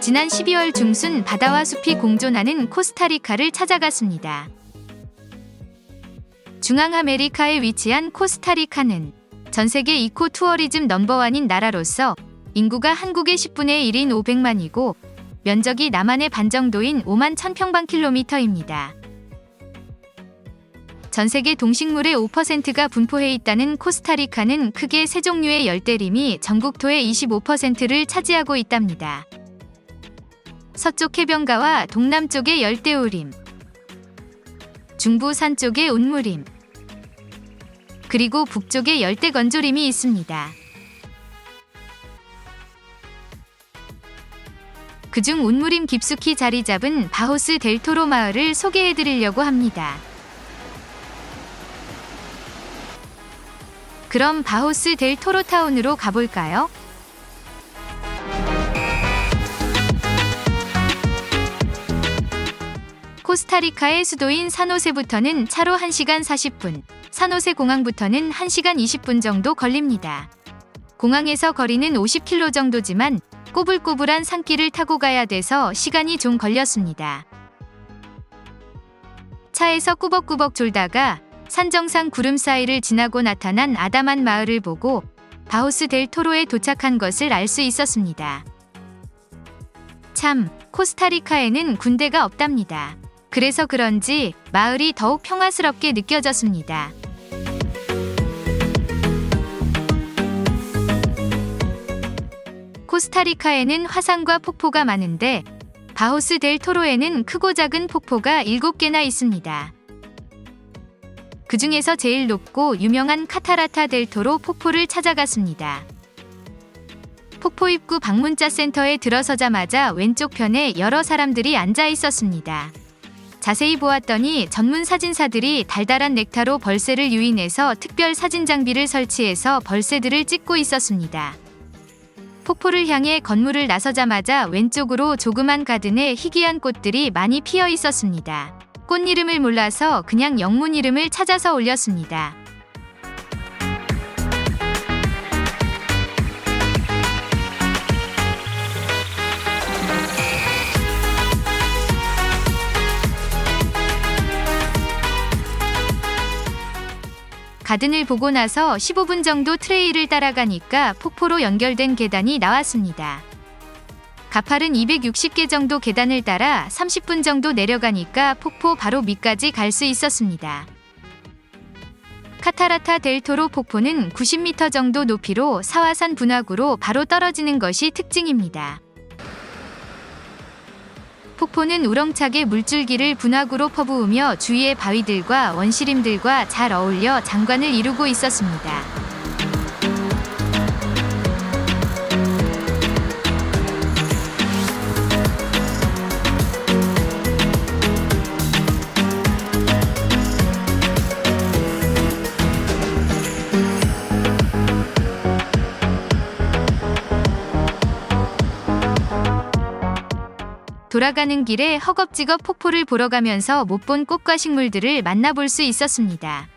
지난 12월 중순 바다와 숲이 공존하는 코스타리카를 찾아갔습니다. 중앙아메리카에 위치한 코스타리카는 전 세계 이코 투어리즘 넘버원인 나라로서 인구가 한국의 10분의 1인 500만이고 면적이 남한의 반 정도인 5만 1000평방킬로미터입니다. 전 세계 동식물의 5%가 분포해 있다는 코스타리카는 크게 세 종류의 열대림이 전국토의 25%를 차지하고 있답니다. 서쪽 해변가와 동남쪽의 열대우림, 중부 산 쪽의 온무림, 그리고 북쪽에 열대 건조림이 있습니다. 그중 온무림 깊숙이 자리 잡은 바호스 델토로 마을을 소개해 드리려고 합니다. 그럼 바호스 델 토로 타운으로 가볼까요? 코스타리카의 수도인 사노세부터는 차로 1시간 40분, 사노세 공항부터는 1시간 20분 정도 걸립니다. 공항에서 거리는 50km 정도지만 꼬불꼬불한 산길을 타고 가야 돼서 시간이 좀 걸렸습니다. 차에서 꾸벅꾸벅 졸다가 산정상 구름 사이를 지나고 나타난 아담한 마을을 보고 바우스 델 토로에 도착한 것을 알 수 있었습니다. 참, 코스타리카에는 군대가 없답니다. 그래서 그런지 마을이 더욱 평화스럽게 느껴졌습니다. 코스타리카에는 화산과 폭포가 많은데 바호스 델 토로에는 크고 작은 폭포가 7개나 있습니다. 그 중에서 제일 높고 유명한 카타라타 델 토로 폭포를 찾아갔습니다. 폭포 입구 방문자 센터에 들어서자마자 왼쪽 편에 여러 사람들이 앉아 있었습니다. 자세히 보았더니 전문 사진사들이 달달한 넥타로 벌새를 유인해서 특별 사진 장비를 설치해서 벌새들을 찍고 있었습니다. 폭포를 향해 건물을 나서자마자 왼쪽으로 조그만 가든에 희귀한 꽃들이 많이 피어 있었습니다. 꽃 이름을 몰라서 그냥 영문 이름을 찾아서 올렸습니다. 가든을 보고 나서 15분 정도 트레이를 따라가니까 폭포로 연결된 계단이 나왔습니다. 가팔은 260개 정도 계단을 따라 30분 정도 내려가니까 폭포 바로 밑까지 갈 수 있었습니다. 카타라타 델토로 폭포는 90m 정도 높이로 사화산 분화구로 바로 떨어지는 것이 특징입니다. 폭포는 우렁차게 물줄기를 분화구로 퍼부으며 주위의 바위들과 원시림들과 잘 어울려 장관을 이루고 있었습니다. 돌아가는 길에 허겁지겁 폭포를 보러 가면서 못 본 꽃과 식물들을 만나볼 수 있었습니다.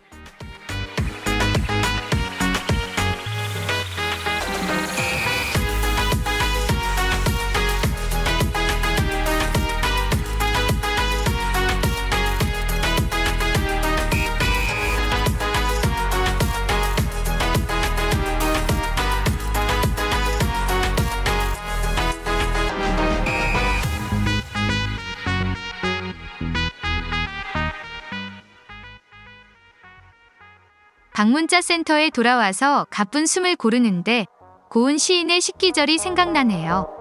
방문자 센터에 돌아와서 가쁜 숨을 고르는데 고운 시인의 식기절이 생각나네요.